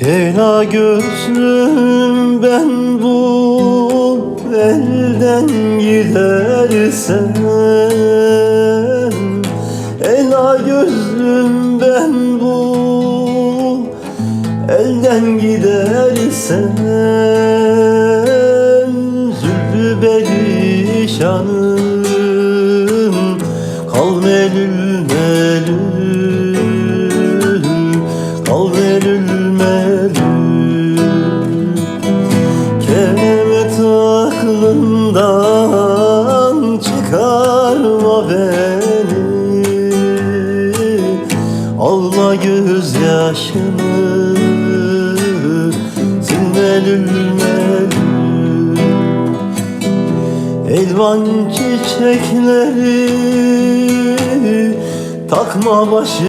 Ela gözlüm ben bu elden gidersen Ela gözlüm ben bu elden gidersen Zülfü perişanım kal melül melül kal melül çıkarma beni Ağla gözyaşını silmelül melül Elvan çiçekleri takma başı